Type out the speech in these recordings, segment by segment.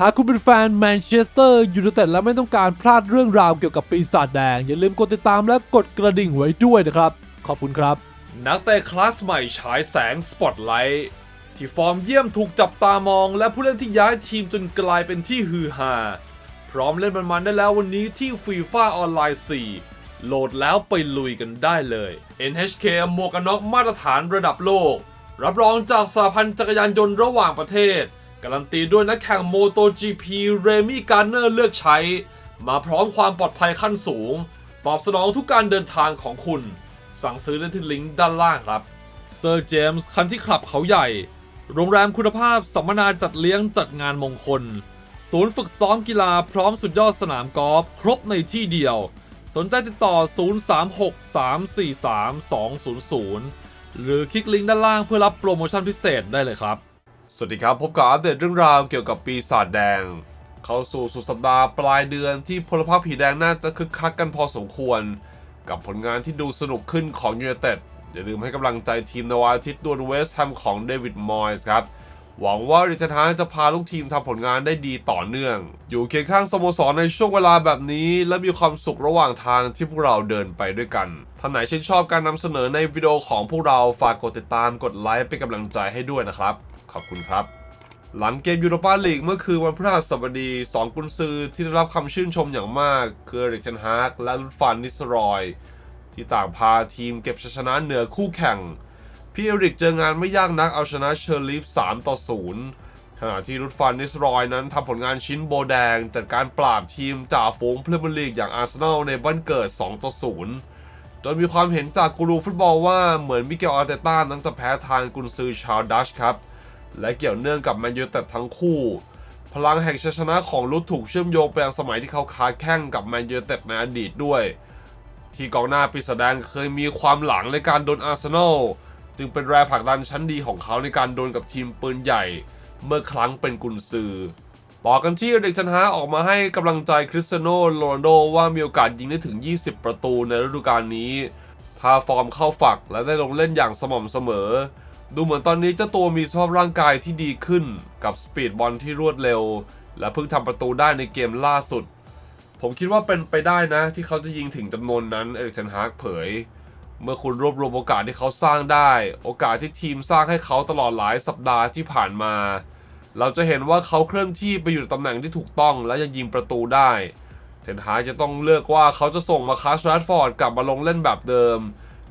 หากคุณเป็นแฟนแมนเชสเตอร์ยูไนเต็ดและไม่ต้องการพลาดเรื่องราวเกี่ยวกับปีศาจแดง อย่าลืมกดติดตามและกดกระดิ่งไว้ด้วยนะครับ ขอบคุณครับ นักเตะคลาสใหม่ฉายแสงสปอตไลท์ที่ฟอร์มเยี่ยมถูกจับตามอง และผู้เล่นที่ย้ายทีมจนกลายเป็นที่ฮือฮาพร้อมเล่นมันๆได้แล้ววันนี้ที่ฟีฟ่าออนไลน์ 4 โหลดแล้วไปลุยกันได้เลย NHK หมวกกันน็อกมาตรฐานระดับโลก รับรองจากสหพันธ์จักรยานยนต์ระหว่างประเทศ การันตีด้วยนักแข่ง MotoGP เรมี่การ์เนอร์เลือกใช้ มาพร้อมความปลอดภัยขั้นสูง ตอบสนองทุกการเดินทางของคุณ สั่งซื้อได้ที่ลิงก์ด้านล่างครับเซอร์เจมส์คันที่คลับเขาใหญ่ โรงแรมคุณภาพสัมมนาจัดเลี้ยงจัดงานมงคล ศูนย์ฝึกซ้อมกีฬาพร้อมสุดยอดสนามกอล์ฟครบในที่เดียว สนใจติดต่อ 0363432200 หรือคลิกลิงก์ด้านล่างเพื่อรับโปรโมชั่นพิเศษได้เลยครับ สวัสดีครับ พบกับอัปเดตเรื่องราวเกี่ยวกับปีศาจแดง เข้าสู่สุดสัปดาห์ปลายเดือนที่พลภาพผีแดงน่าจะคึกคักกันพอสมควร กับผลงานที่ดูสนุกขึ้นของยูไนเต็ดอย่าลืมให้กำลังใจทีมนวันอาทิตดวลเวสต์แฮมของเดวิดมอยส์ครับหวังว่าริชาร์ดจะพาลูกทีมทำผลงานได้ดีต่อเนื่อง อยู่เคียงข้างสโมสรในช่วงเวลาแบบนี้ และมีความสุขระหว่างทางที่พวกเราเดินไปด้วยกัน ท่านไหนชื่นชอบการนำเสนอในวิดีโอของพวกเราฝากกดติดตามกดไลค์เป็นกำลังใจให้ด้วยนะครับ ขอบคุณครับ หลังเกมยูโรปาลีกเมื่อคืนวันพฤหัสบดีสองกุนซือที่ได้รับคำชื่นชมอย่างมาก คือเอริกเชนฮากและลุดฟันนิสรอย ที่ต่างพาทีมเก็บชัยชนะเหนือคู่แข่ง พี่เอริกเจองานไม่ยากนักเอาชนะเชอร์ลีฟ3ต่อ0ขณะที่รุดฟันนิสรอยนั้นทำผลงานชิ้นโบแดงจัดการปราบทีมจ่าฝูงพรีเมียร์ลีกอย่างอาร์เซนอลในบ้านเกิด2ต่อ0จนมีความเห็นจากกูรูฟุตบอลว่าเหมือนมิเกลอาร์เตต้านั้นจะแพ้ทางกุนซือชาวดัชครับ และเกี่ยวเนื่องกับแมนยูเต็ดทั้งคู่ พลังแห่งชัยชนะของรุดถูกเชื่อมโยงไปยังสมัยที่เขาค้าแข่งกับแมนยูเต็ดในอดีตด้วย ที่กองหน้าปีศาจแดงเคยมีความหลังในการโดนอาร์เซนอลจึงเป็นแรงผลักดันชั้นดีของเขาในการโดนกับทีมปืนใหญ่ เมื่อครั้งเป็นกุนซือต่อกันที่เด็กจันฮาออกมาให้กำลังใจคริสเตียโนโรนโดว่ามีโอกาสยิงได้ถึง 20 ประตูในฤดูกาลนี้ ถ้าฟอร์มเข้าฝักและได้ลงเล่นอย่างสม่ำเสมอ ดูเหมือนตอนนี้เจ้าตัวมีสภาพร่างกายที่ดีขึ้นกับสปีดบอลที่รวดเร็ว และเพิ่งทำประตูได้ในเกมล่าสุด ผมคิดว่าเป็นไปได้นะ ที่เขาจะยิงถึงจำนวนนั้นเอริกเทนฮากเผย เมื่อคุณรวบรวมโอกาสที่เขาสร้างได้ โอกาสที่ทีมสร้างให้เขาตลอดหลายสัปดาห์ที่ผ่านมา เราจะเห็นว่าเขาเคลื่อนที่ไปอยู่ในตำแหน่งที่ถูกต้องและยังยิงประตูได้เทนฮากจะต้องเลือกว่าเขาจะส่งมาคาสแรดฟอร์ดกลับมาลงเล่นแบบเดิม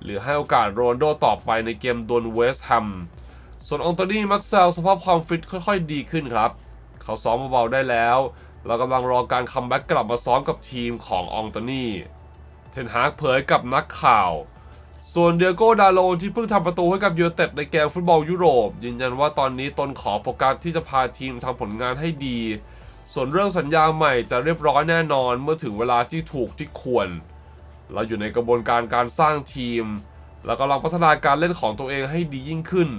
หรือให้โอกาสโรนโดต่อไปในเกมโดนเวสต์แฮมส่วนอองโตนี่มักเซลสภาพความฟิตค่อยๆดีขึ้นครับ เขาซ้อมเบาๆได้แล้ว เรากำลังรอการคัมแบ็กกลับมาซ้อมกับทีมของอองโตนี่เทนฮากเผยกับนักข่าวส่วนเดียโก้ดาโลนที่เพิ่งทำประตูให้กับยูเต็ดในเกมฟุตบอลยุโรป ยืนยันว่าตอนนี้ตนขอโฟกัสที่จะพาทีมทำผลงานให้ดี ส่วนเรื่องสัญญาใหม่จะเรียบร้อยแน่นอนเมื่อถึงเวลาที่ถูกที่ควร เราอยู่ในกระบวนการการสร้างทีม และกำลังพัฒนาการเล่นของตัวเองให้ดียิ่งขึ้น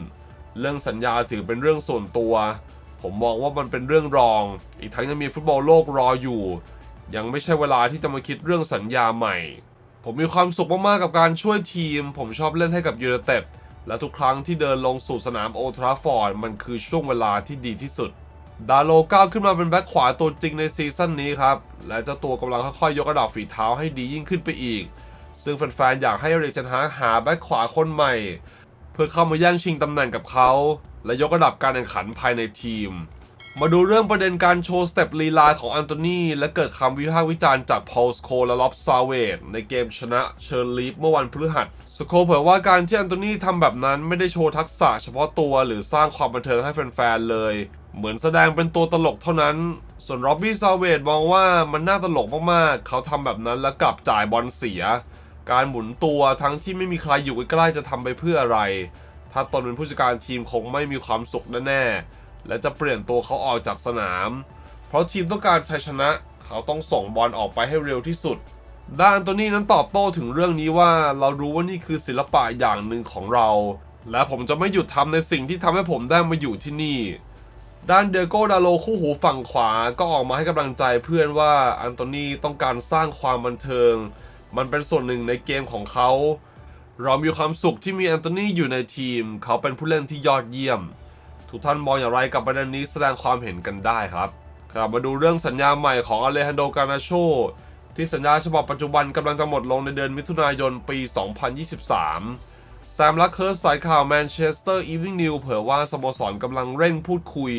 เรื่องสัญญาถือเป็นเรื่องส่วนตัว ผมมองว่ามันเป็นเรื่องรอง อีกทั้งยังมีฟุตบอลโลกรออยู่ ยังไม่ใช่เวลาที่จะมาคิดเรื่องสัญญาใหม่ ผมมีความสุขมากๆกับการช่วยทีม ผมชอบเล่นให้กับยูไนเต็ดและทุกครั้งที่เดินลงสู่สนามโอทราฟอร์ดมันคือช่วงเวลาที่ดีที่สุด ดาโลก้าวขึ้นมาเป็นแบ็คขวาตัวจริงในซีซั่นนี้ครับ และเจ้าตัวกำลังค่อยๆ ยกระดับฝีเท้าให้ดียิ่งขึ้นไปอีก ซึ่งแฟนๆ อยากให้เรกเจนฮากหาแบ็คขวาคนใหม่ เพื่อเข้ามาแย่งชิงตำแหน่งกับเขา และยกระดับการแข่งขันภายในทีม มาดูเรื่องประเด็นการโชว์สเต็ปลีลาของอันโตนีและเกิดคำวิพากษ์วิจารณ์จากพอลสโคและล็อบซาเวตในเกมชนะเชอร์ลีฟเมื่อวันพฤหัสสโคเผยว่าการที่อันโตนีทำแบบนั้นไม่ได้โชว์ทักษะเฉพาะตัวหรือสร้างความบันเทิงให้แฟนๆเลย เหมือนแสดงเป็นตัวตลกเท่านั้น ส่วนร็อบบี้ซาเวตมองว่ามันน่าตลกมากๆ เขาทำแบบนั้นแล้วกลับจ่ายบอลเสีย การหมุนตัวทั้งที่ไม่มีใครอยู่ใกล้ๆจะทำไปเพื่ออะไร ถ้าตนเป็นผู้จัดการทีมคงไม่มีความสุขแน่ๆ และจะเปลี่ยนตัวเขาออกจากสนาม เพราะทีมต้องการชัยชนะ เขาต้องส่งบอลออกไปให้เร็วที่สุด ด้านตัวนี้นั้นตอบโต้ถึงเรื่องนี้ว่าเรารู้ว่านี่คือศิลปะอย่างหนึ่งของเรา และผมจะไม่หยุดทำในสิ่งที่ทำให้ผมได้มาอยู่ที่นี่ ด้านเดโก้ดาโลคู่หูฝั่งขวาก็ออกมาให้กำลังใจเพื่อนว่าอันโตนีต้องการสร้างความบันเทิง มันเป็นส่วนหนึ่งในเกมของเขา เรามีความสุขที่มีแอนโทนีอยู่ในทีม เขาเป็นผู้เล่นที่ยอดเยี่ยม ทุกท่านมองอย่างไรกับประเด็นนี้แสดงความเห็นกันได้ครับกลับมาดูเรื่องสัญญาใหม่ของอเลฮันโดกานาโชที่สัญญาฉบับปัจจุบันกำลังจะหมดลงในเดือนมิถุนายนปี 2023 แซมลักเคิร์สสายข่าวแมนเชสเตอร์อีวิงนิวเผยว่าสโมสรกำลังเร่งพูดคุย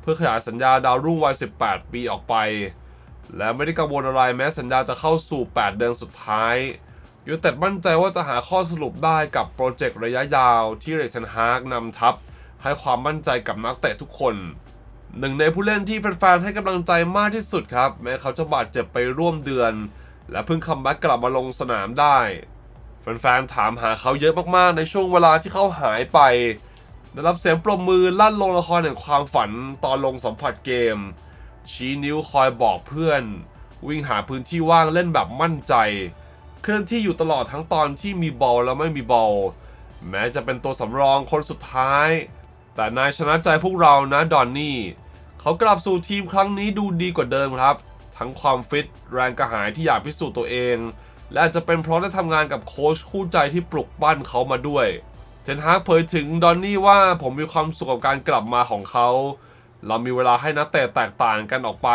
เพื่อขยายสัญญาดาวรุ่งวัย 18 ปีออกไป และไม่ได้กังวลอะไรแม้สัญญาจะเข้าสู่ 8 เดือนสุดท้ายยูเต็ดมั่นใจว่าจะหาข้อสรุปได้กับโปรเจกต์ระยะยาวที่เรกเทนฮากนำทัพ ให้ความมั่นใจกับนักเตะทุกคน หนึ่งในผู้เล่นที่แฟนๆให้กำลังใจมากที่สุดครับ แม้เขาจะบาดเจ็บไปร่วมเดือน และเพิ่งคัมแบ็กกลับมาลงสนามได้ แฟนๆถามหาเขาเยอะมากๆ ในช่วงเวลาที่เขาหายไป ได้รับเสียงปรบมือลั่นลงละครแห่งความฝันตอนลงสัมผัสเกม ชี้นิ้วคอยบอกเพื่อน วิ่งหาพื้นที่ว่างเล่นแบบมั่นใจ เคลื่อนที่อยู่ตลอดทั้งตอนที่มีบอลและไม่มีบอลแม้จะเป็นตัวสำรองคนสุดท้าย แต่นายชนะใจพวกเรานะดอนนี่ เขากลับสู่ทีมครั้งนี้ดูดีกว่าเดิมครับ ทั้งความฟิตแรงกระหายที่อยากพิสูจน์ตัวเอง และอาจจะเป็นเพราะได้ทำงานกับโค้ชคู่ใจที่ปลุกปั้นเขามาด้วย เจนฮากเผยถึงดอนนี่ว่าผมมีความสุขกับการกลับมาของเขา เรามีเวลาให้นักเตะแตกต่างกันออกไป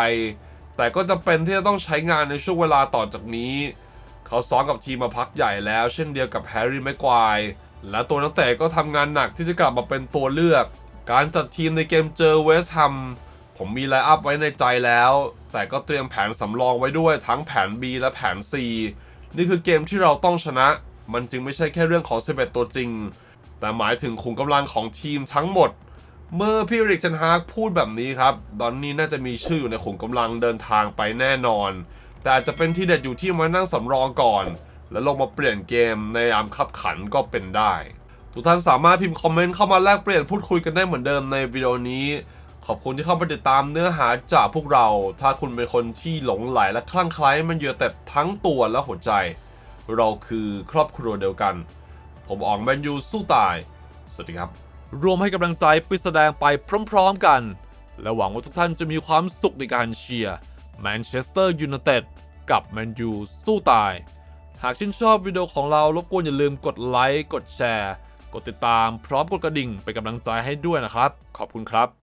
แต่ก็จะเป็นที่จะต้องใช้งานในช่วงเวลาต่อจากนี้ เขาซ้อมกับทีมมาพักใหญ่แล้ว เช่นเดียวกับแฮร์รี่แม็กควายและตัวนักเตะก็ทำงานหนักที่จะกลับมาเป็นตัวเลือก การจัดทีมในเกมเจอเวสต์แฮมผมมีไลน์อัพไว้ในใจแล้ว แต่ก็เตรียมแผนสำรองไว้ด้วยทั้งแผน B และแผน C นี่คือเกมที่เราต้องชนะ มันจึงไม่ใช่แค่เรื่องของ 11 ตัวจริง แต่หมายถึงขุมกำลังของทีมทั้งหมด เมื่อพี่ริกเจนฮากพูดแบบนี้ครับ ดอนนี่น่าจะมีชื่ออยู่ในขุมกำลังเดินทางไปแน่นอน แต่อาจจะเป็นที่เด็ดอยู่ที่มานั่งสำรองก่อน แล้วลงมาเปลี่ยนเกมในยามขับขันก็เป็นได้ ทุกท่านสามารถพิมพ์คอมเมนต์เข้ามาแลกเปลี่ยนพูดคุยกันได้เหมือนเดิมในวิดีโอนี้ ขอบคุณที่เข้ามาติดตามเนื้อหาจากพวกเรา ถ้าคุณเป็นคนที่หลงไหลและคลั่งไคล้มันเยอะแต่ทั้งตัวและหัวใจ เราคือครอบครัวเดียวกัน ผมออกแมนยูสู้ตาย สวัสดีครับ รวมให้กำลังใจไปแสดงไปพร้อมๆกัน และหวังว่าทุกท่านจะมีความสุขในการเชียร์แมนเชสเตอร์ยูไนเต็ดกับแมนยูสู้ตาย หากชื่นชอบวิดีโอของเรารบกวนอย่าลืมกดไลค์กดแชร์ กดติดตามพร้อมกดกระดิ่งเป็นกำลังใจให้ด้วยนะครับ ขอบคุณครับ